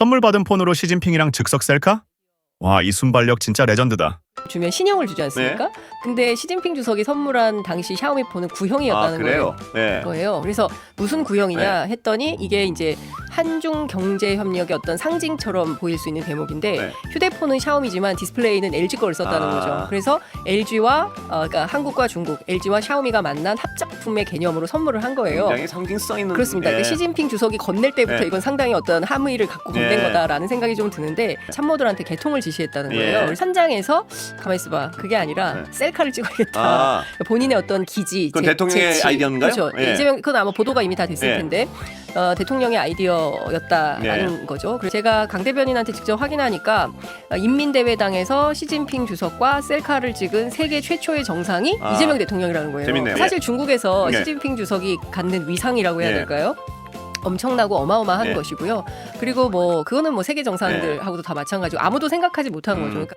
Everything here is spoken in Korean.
선물 받은 폰으로 시진핑이랑 즉석 셀카? 와, 이 순발력 진짜 레전드다. 주면 신형을 주지 않습니까? 네. 근데 시진핑 주석이 선물한 당시 샤오미 폰은 아 구형이었다는 그래요? 네. 거예요. 그래서 무슨 구형이냐 했더니 이게 이제 한중 경제 협력의 어떤 상징처럼 보일 수 있는 대목인데 네. 휴대폰은 샤오미지만 디스플레이는 LG 거를 썼다는 아. 거죠. 그래서 LG와 어, 그러니까 한국과 중국, LG와 샤오미가 만난 합작품의 개념으로 선물을 한 거예요. 굉장히 상징성 있는. 그렇습니다. 예. 그 시진핑 주석이 건넬 때부터 네. 이건 상당히 어떤 함의를 갖고 건넨 예. 거다라는 생각이 좀 드는데 참모들한테 개통을 지시했다는 거예요. 예. 우리 선장에서 가만 있어봐. 그게 아니라 네. 셀카를 찍어야겠다. 아 본인의 어떤 기지, 그건 재- 대통령의 재치. 아이디어인가요? 그렇죠. 예. 이재명 그건 아마 보도가 이미 다 됐을 예. 텐데 어, 대통령의 아이디어였다라는 거죠. 그래서 제가 강 대변인한테 직접 확인하니까 어, 인민대회당에서 시진핑 주석과 셀카를 찍은 세계 최초의 정상이 아. 이재명 대통령이라는 거예요. 재밌네요. 사실 중국에서 예. 시진핑 주석이 갖는 위상이라고 해야 예. 될까요? 엄청나고 어마어마한 예. 것이고요. 그리고 뭐 그거는 뭐 세계 정상들하고도 다 마찬가지고 아무도 생각하지 못한 음. 거죠. 그러니까